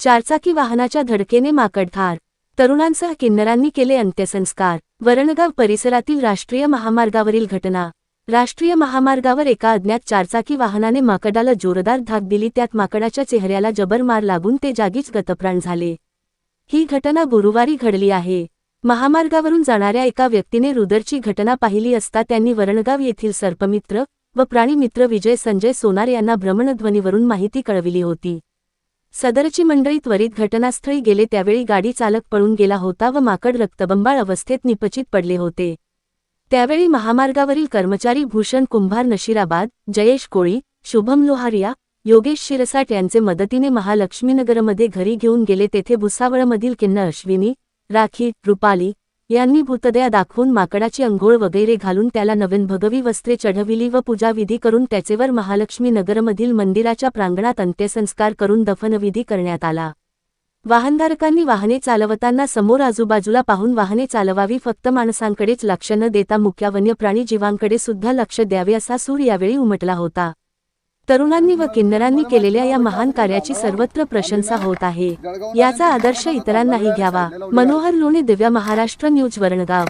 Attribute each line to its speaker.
Speaker 1: चारचाकी वाहनाच्या धडकेने माकड ठार तरुणांसह किन्नरांनी केले अंत्यसंस्कार. वरणगाव परिसरातील राष्ट्रीय महामार्गावरील घटना. राष्ट्रीय महामार्गावर एका अज्ञात चारचाकी वाहनाने माकडाला जोरदार धाक दिली. त्यात माकडाच्या चेहऱ्याला जबर मार लागून ते जागीच गतप्राण झाले. ही घटना गुरुवारी घडली आहे. महामार्गावरून जाणाऱ्या एका व्यक्तीने रुदरची घटना पाहिली असता त्यांनी वरणगाव येथील सर्पमित्र व प्राणीमित्र विजय संजय सोनार यांना भ्रमणध्वनीवरून माहिती कळविली होती. सदरची मंडळी त्वरित घटनास्थळी गेले त्यावेळी गाडी चालक पळून गेला होता व माकड रक्तबंबाळ अवस्थेत निपचित पडले होते. त्यावेळी महामार्गावरील कर्मचारी भूषण कुंभार नशिराबाद जयेश कोळी शुभम लोहारिया योगेश शिरसाट यांचे मदतीने महालक्ष्मीनगरमध्ये घरी घेऊन गेले तेथे भुसावळमधील किन्न अश्विनी राखी रुपाली यांनी भूतदया दाखवून माकडाची अंघोळ वगैरे घालून त्याला नवीन भगवी वस्त्रे चढविली व पूजाविधी करून त्याचेवर महालक्ष्मी नगरमधील मंदिराच्या प्रांगणात अंत्यसंस्कार करून दफनविधी करण्यात आला. वाहनधारकांनी वाहने चालवताना समोर आजूबाजूला पाहून वाहने चालवावी फक्त माणसांकडेच लक्ष न देता मुख्या वन्यप्राणी जीवांकडे सुद्धा लक्ष द्यावे असा सूर यावेळी उमटला होता. तरुणांनी व किन्नरांनी केलेल्या या महान कार्याची सर्वत्र प्रशंसा होत आहे. याचा आदर्श इतरांनाही घ्यावा. मनोहर लोणी दिव्या महाराष्ट्र न्यूज वरणगाव.